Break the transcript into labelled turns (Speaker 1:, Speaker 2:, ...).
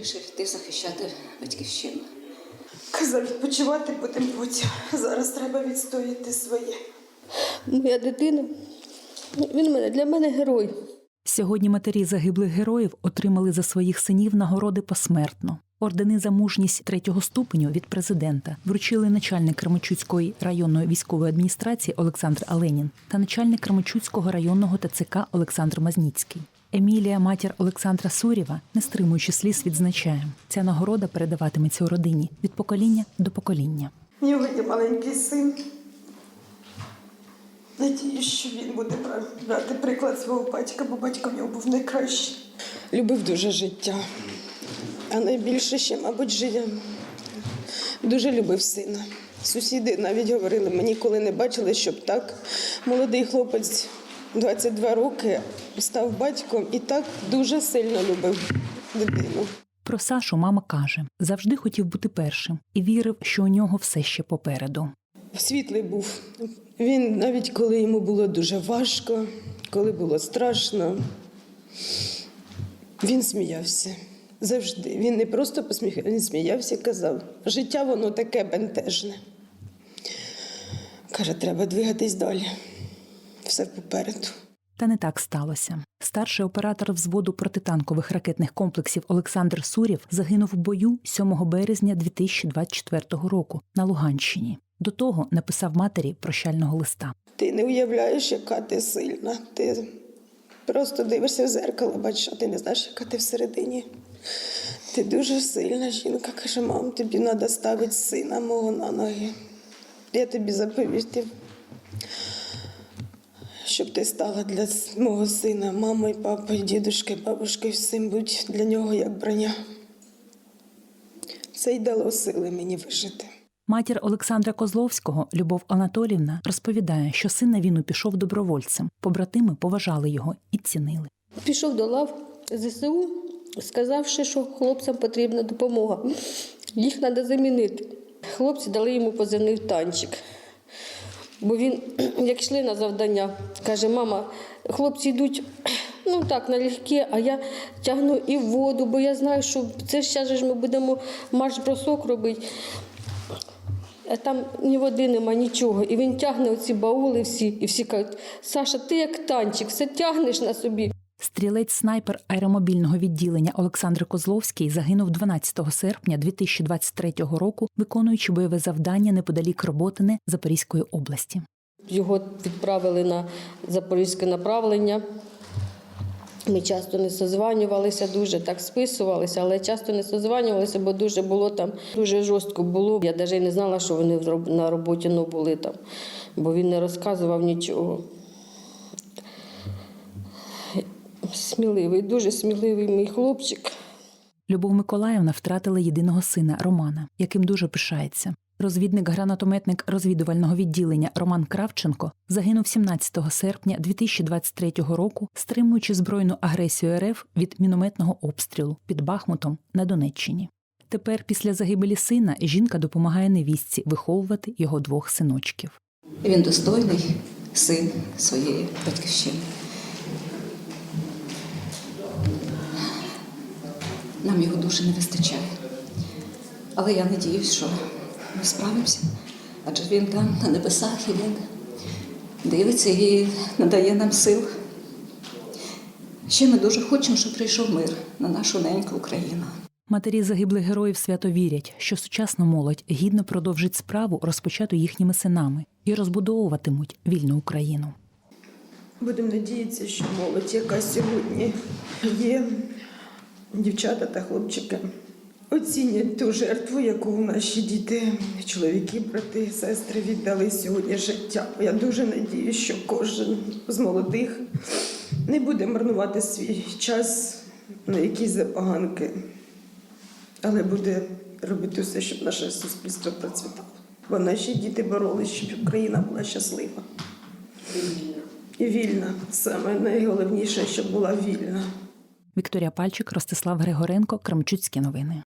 Speaker 1: вирішив йти захищати батьківщину.
Speaker 2: Казав, відпочивати будемо потім. Зараз треба відстояти своє.
Speaker 3: Моя дитина, він мене для мене герой.
Speaker 4: Сьогодні матері загиблих героїв отримали за своїх синів нагороди посмертно. Ордени за мужність третього ступеню від президента вручили начальник Кременчуцької районної військової адміністрації Олександр Аленін та начальник Кременчуцького районного ТЦК Олександр Мазніцький. Емілія, матір Олександра Сурєва, не стримуючи сліз, відзначає, ця нагорода передаватиметься у родині від покоління до покоління.
Speaker 2: Нього є маленький син. Надіюсь, що він буде брати приклад свого батька, бо батько в нього був найкращий. Любив дуже життя. А найбільше ще, мабуть, життя. Дуже любив сина. Сусіди навіть говорили, ми ніколи не бачили, щоб так молодий хлопець 22 роки став батьком і так дуже сильно любив дитину.
Speaker 4: Про Сашу мама каже, завжди хотів бути першим і вірив, що у нього все ще попереду.
Speaker 2: Світлий був. Він навіть коли йому було дуже важко, коли було страшно, він сміявся. Завжди. Він не просто посміхався, він сміявся, казав, життя воно таке бентежне. Каже, треба двигатись далі. Все попереду.
Speaker 4: Та не так сталося. Старший оператор взводу протитанкових ракетних комплексів Олександр Сурєв загинув в бою 7 березня 2024 року на Луганщині. До того написав матері прощального листа.
Speaker 2: Ти не уявляєш, яка ти сильна. Ти просто дивишся в зеркало, бачиш, а ти не знаєш, яка ти всередині. Ти дуже сильна жінка. Каже, мам, тобі треба ставити сина мого на ноги. Я тобі заповістив, щоб ти стала для мого сина мамою, папою, дідушкою, бабушкою, всім будь для нього як броня. Це й дало сили мені вижити.
Speaker 4: Матір Олександра Козловського, Любов Анатолівна, розповідає, що син на війну пішов добровольцем. Побратими поважали його і цінили.
Speaker 3: Пішов до лав ЗСУ, сказавши, що хлопцям потрібна допомога. Їх треба замінити. Хлопці дали йому позивний танчик. Бо він, як йшли на завдання, каже, мама, хлопці йдуть ну так, налегке, а я тягну і воду, бо я знаю, що це ще ж ми будемо марш-бросок робити. А там ні води нема, нічого. І він тягне оці баули всі, і всі кажуть, Саша, ти як танчик, все тягнеш на собі.
Speaker 4: Стрілець-снайпер аеромобільного відділення Олександр Козловський загинув 12 серпня 2023 року, виконуючи бойове завдання неподалік Роботине Запорізької області.
Speaker 3: Його відправили на запорізьке направлення. Ми часто не созванювалися, дуже так списувалися, але часто не созванювалися, бо дуже було там, дуже жорстко було. Я навіть не знала, що вони на роботі ну, були там, бо він не розказував нічого. Сміливий, дуже сміливий мій хлопчик.
Speaker 4: Любов Миколаївна втратила єдиного сина Романа, яким дуже пишається. Розвідник-гранатометник розвідувального відділення Роман Кравченко загинув 17 серпня 2023 року, стримуючи збройну агресію РФ від мінометного обстрілу під Бахмутом на Донеччині. Тепер, після загибелі сина, жінка допомагає невістці виховувати його двох синочків.
Speaker 1: Він достойний син своєї батьківщини. Нам його дуже не вистачає. Але я надіюсь, що ми справимося. Адже він там на небесах і він дивиться і надає нам сил. Ще ми дуже хочемо, щоб прийшов мир на нашу неньку Україну.
Speaker 4: Матері загиблих героїв свято вірять, що сучасна молодь гідно продовжить справу, розпочату їхніми синами, і розбудовуватимуть вільну Україну.
Speaker 2: Будемо надіятися, що молодь, яка сьогодні є, дівчата та хлопчики, оцінять ту жертву, яку наші діти, чоловіки, брати, сестри віддали сьогодні життя. Я дуже надіюсь, що кожен з молодих не буде марнувати свій час на якісь забаганки, але буде робити все, щоб наше суспільство процвітало. Бо наші діти боролись, щоб Україна була щаслива. І вільна. Саме найголовніше, щоб була вільна.
Speaker 4: Вікторія Пальчик, Ростислав Григоренко, Кремчуцькі новини.